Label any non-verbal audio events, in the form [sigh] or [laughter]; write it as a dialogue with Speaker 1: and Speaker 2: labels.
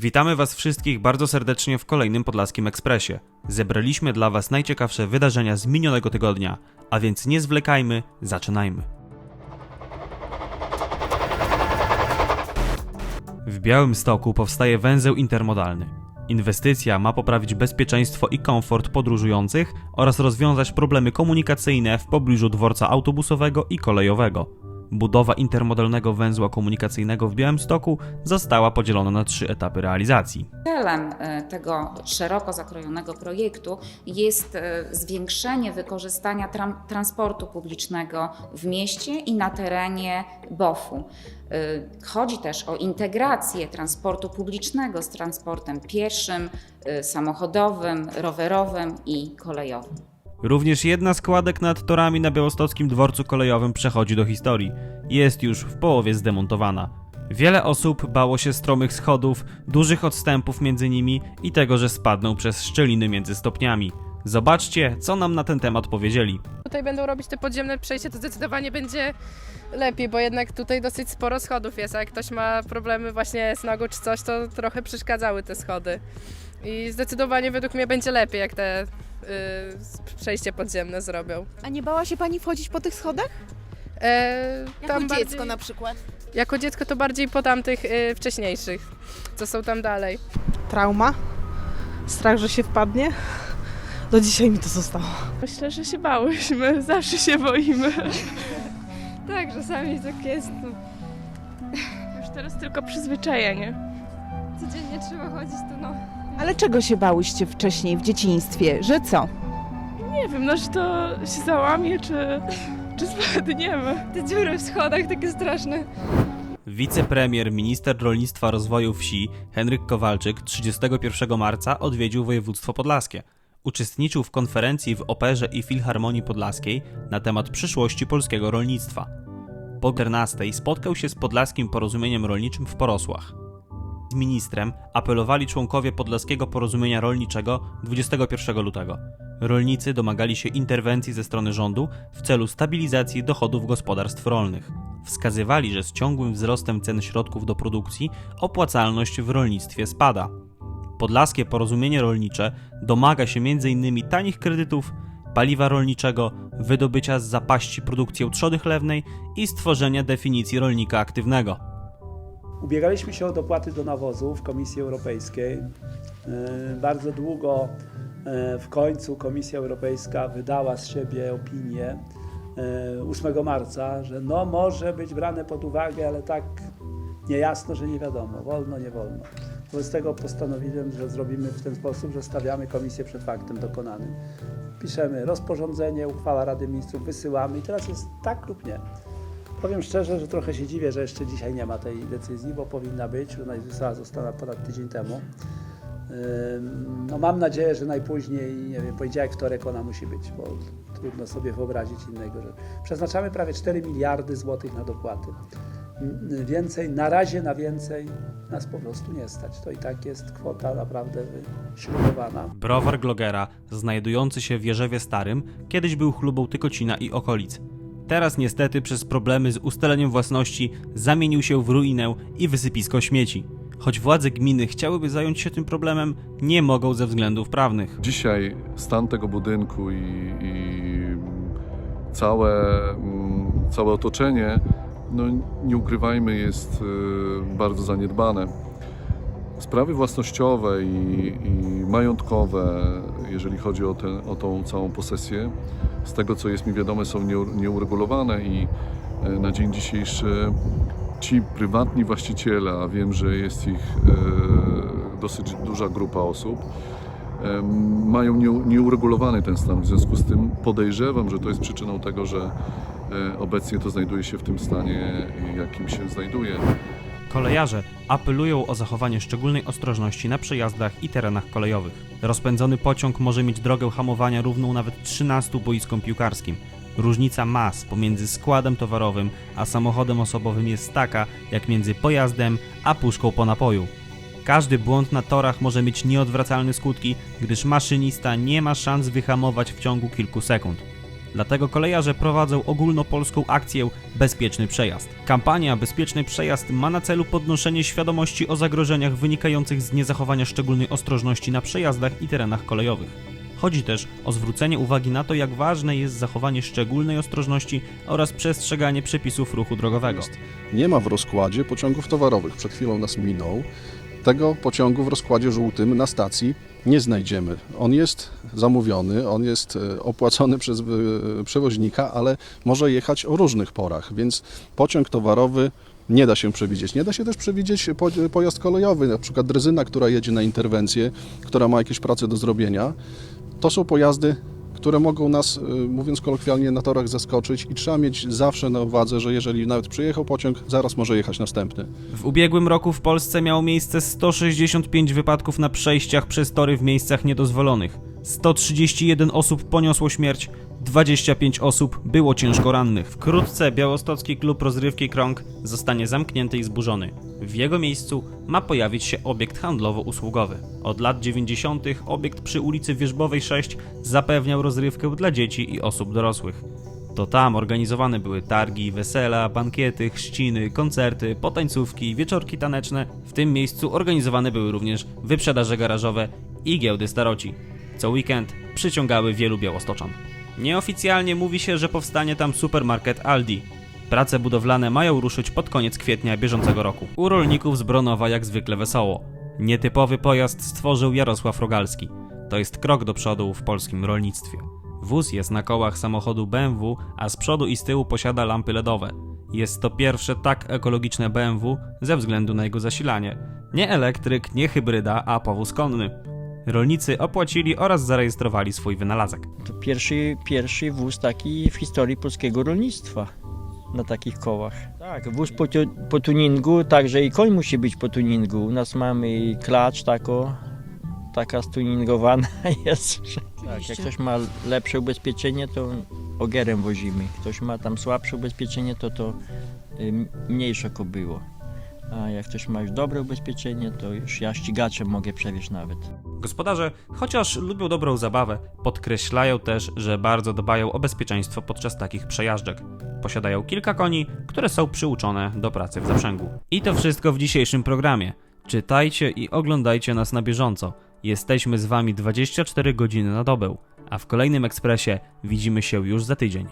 Speaker 1: Witamy Was wszystkich bardzo serdecznie w kolejnym Podlaskim Ekspresie. Zebraliśmy dla Was najciekawsze wydarzenia z minionego tygodnia, a więc nie zwlekajmy, zaczynajmy. W Białym Stoku powstaje węzeł intermodalny. Inwestycja ma poprawić bezpieczeństwo i komfort podróżujących oraz rozwiązać problemy komunikacyjne w pobliżu dworca autobusowego i kolejowego. Budowa intermodalnego węzła komunikacyjnego w Białymstoku została podzielona na trzy etapy realizacji.
Speaker 2: Celem e, tego szeroko zakrojonego projektu jest e, zwiększenie wykorzystania transportu publicznego w mieście i na terenie BOF-u. E, Chodzi też o integrację transportu publicznego z transportem pieszym, samochodowym, rowerowym i kolejowym.
Speaker 1: Również jedna z kładek nad torami na białostockim dworcu kolejowym przechodzi do historii. Jest już w połowie zdemontowana. Wiele osób bało się stromych schodów, dużych odstępów między nimi i tego, że spadną przez szczeliny między stopniami. Zobaczcie, co nam na ten temat powiedzieli.
Speaker 3: tutaj będą robić te podziemne przejście, to zdecydowanie będzie lepiej, bo jednak tutaj dosyć sporo schodów jest, a jak ktoś ma problemy właśnie z nogą czy coś, to trochę przeszkadzały te schody. I zdecydowanie według mnie będzie lepiej, jak te przejście podziemne zrobią.
Speaker 4: A nie bała się pani wchodzić po tych schodach?
Speaker 3: E,
Speaker 4: Jako
Speaker 3: tam
Speaker 4: dziecko
Speaker 3: bardziej,
Speaker 4: na przykład.
Speaker 3: Jako dziecko to bardziej po tamtych y, wcześniejszych, co są tam dalej.
Speaker 5: trauma, strach, że się wpadnie. Do dzisiaj mi to zostało.
Speaker 6: Myślę, że się bałyśmy, [laughs] zawsze się boimy. [laughs] tak, czasami tak jest. No. Już teraz tylko przyzwyczajenie. Codziennie trzeba chodzić, to no.
Speaker 4: Ale czego się bałyście wcześniej w dzieciństwie? Że co?
Speaker 6: Nie wiem, no, że to się załamie, czy, czy spadniemy. Te dziury w schodach takie straszne.
Speaker 1: Wicepremier, minister rolnictwa rozwoju wsi Henryk Kowalczyk 31 marca odwiedził województwo podlaskie. Uczestniczył w konferencji w Operze i Filharmonii Podlaskiej na temat przyszłości polskiego rolnictwa. Po 14 spotkał się z Podlaskim Porozumieniem Rolniczym w Porosłach. Z ministrem apelowali członkowie Podlaskiego Porozumienia Rolniczego 21 lutego. Rolnicy domagali się interwencji ze strony rządu w celu stabilizacji dochodów gospodarstw rolnych. Wskazywali, że z ciągłym wzrostem cen środków do produkcji opłacalność w rolnictwie spada. Podlaskie Porozumienie Rolnicze domaga się m.in. tanich kredytów, paliwa rolniczego, wydobycia z zapaści produkcji trzody chlewnej i stworzenia definicji rolnika aktywnego.
Speaker 7: Ubiegaliśmy się o dopłaty do nawozu w Komisji Europejskiej. E, Bardzo długo e, w końcu Komisja Europejska wydała z siebie opinię e, 8 marca, że no może być brane pod uwagę, ale tak niejasno, że nie wiadomo, wolno, nie wolno. Wobec tego postanowiłem, że zrobimy w ten sposób, że stawiamy komisję przed faktem dokonanym. Piszemy rozporządzenie, uchwała Rady Ministrów, wysyłamy i teraz jest tak lub nie. Powiem szczerze, że trochę się dziwię, że jeszcze dzisiaj nie ma tej decyzji, bo powinna być. Ona została została ponad tydzień temu. No mam nadzieję, że najpóźniej, nie wiem, poniedziałek, wtorek ona musi być, bo trudno sobie wyobrazić innego. Że przeznaczamy prawie 4 miliardy złotych na dopłaty. Więcej, na razie na więcej nas po prostu nie stać. To i tak jest kwota naprawdę śrubowana.
Speaker 1: Browar Glogera, znajdujący się w Jerzewie Starym, kiedyś był chlubą Tykocina i okolic. Teraz niestety przez problemy z ustaleniem własności zamienił się w ruinę i wysypisko śmieci. Choć władze gminy chciałyby zająć się tym problemem, nie mogą ze względów prawnych.
Speaker 8: Dzisiaj stan tego budynku i, i całe, mm, całe otoczenie, no nie ukrywajmy, jest y, bardzo zaniedbane. Sprawy własnościowe i, i majątkowe, jeżeli chodzi o, tę- o tą całą posesję, z tego co jest mi wiadome, są nie- nieuregulowane i e, na dzień dzisiejszy ci prywatni właściciele, a wiem, że jest ich e, dosyć duża grupa osób, mają nie- nieuregulowany ten stan. W związku z tym podejrzewam, że to jest przyczyną tego, że e, obecnie to znajduje się w tym stanie, jakim się znajduje.
Speaker 1: Kolejarze apelują o zachowanie szczególnej ostrożności na przejazdach i terenach kolejowych. Rozpędzony pociąg może mieć drogę hamowania równą nawet 13 boiskom piłkarskim. Różnica mas pomiędzy składem towarowym a samochodem osobowym jest taka, jak między pojazdem a puszką po napoju. Każdy błąd na torach może mieć nieodwracalne skutki, gdyż maszynista nie ma szans wyhamować w ciągu kilku sekund. Dlatego kolejarze prowadzą ogólnopolską akcję Bezpieczny Przejazd. Kampania Bezpieczny Przejazd ma na celu podnoszenie świadomości o zagrożeniach wynikających z niezachowania szczególnej ostrożności na przejazdach i terenach kolejowych. Chodzi też o zwrócenie uwagi na to, jak ważne jest zachowanie szczególnej ostrożności oraz przestrzeganie przepisów ruchu drogowego.
Speaker 9: Nie ma w rozkładzie pociągów towarowych. Przed chwilą nas minął. Tego pociągu w rozkładzie żółtym na stacji nie znajdziemy. On jest zamówiony, on jest e, opłacony przez e, przewoźnika, ale może jechać o różnych porach, więc pociąg towarowy nie da się przewidzieć. Nie da się też przewidzieć po- pojazd kolejowy, na przykład drezyna, która jedzie na interwencję, która ma jakieś prace do zrobienia. To są pojazdy, które mogą nas, y, mówiąc kolokwialnie, na torach zaskoczyć i trzeba mieć zawsze na uwadze, że jeżeli nawet przyjechał pociąg, zaraz może jechać następny.
Speaker 1: W ubiegłym roku w Polsce miało miejsce 165 wypadków na przejściach przez tory w miejscach niedozwolonych. 131 osób poniosło śmierć, 25 osób było ciężko rannych. Wkrótce białostocki klub rozrywki Krąg zostanie zamknięty i zburzony. W jego miejscu ma pojawić się obiekt handlowo-usługowy. Od lat 90. obiekt przy ulicy Wierzbowej 6 zapewniał rozrywkę dla dzieci i osób dorosłych. To tam organizowane były targi, wesela, bankiety, chrzciny, koncerty, potańcówki, wieczorki taneczne. W tym miejscu organizowane były również wyprzedaże garażowe i giełdy staroci. Co weekend przyciągały wielu białostoczan. Nieoficjalnie mówi się, że powstanie tam supermarket Aldi. Prace budowlane mają ruszyć pod koniec kwietnia bieżącego roku. U rolników z Bronowa jak zwykle wesoło. Nietypowy pojazd stworzył Jarosław Rogalski. To jest krok do przodu w polskim rolnictwie. Wóz jest na kołach samochodu BMW, a z przodu i z tyłu posiada lampy LEDowe. Jest to pierwsze tak ekologiczne BMW ze względu na jego zasilanie. Nie elektryk, nie hybryda, a powóz konny. Rolnicy opłacili oraz zarejestrowali swój wynalazek.
Speaker 10: To pierwszy, pierwszy wóz taki w historii polskiego rolnictwa na takich kołach. Tak, wóz po, po tuningu, także i koń musi być po tuningu. U nas mamy klacz tako, taka stuningowana [laughs] jest. Tak, jak ktoś ma lepsze ubezpieczenie, to ogerem wozimy. Ktoś ma tam słabsze ubezpieczenie, to to y, mniejsze było. A jak ktoś ma już dobre ubezpieczenie, to już ja ścigaczem mogę przewieźć nawet.
Speaker 1: Gospodarze, chociaż lubią dobrą zabawę, podkreślają też, że bardzo dbają o bezpieczeństwo podczas takich przejażdżek. Posiadają kilka koni, które są przyuczone do pracy w zaprzęgu. I to wszystko w dzisiejszym programie. Czytajcie i oglądajcie nas na bieżąco. Jesteśmy z Wami 24 godziny na dobę, a w kolejnym ekspresie widzimy się już za tydzień.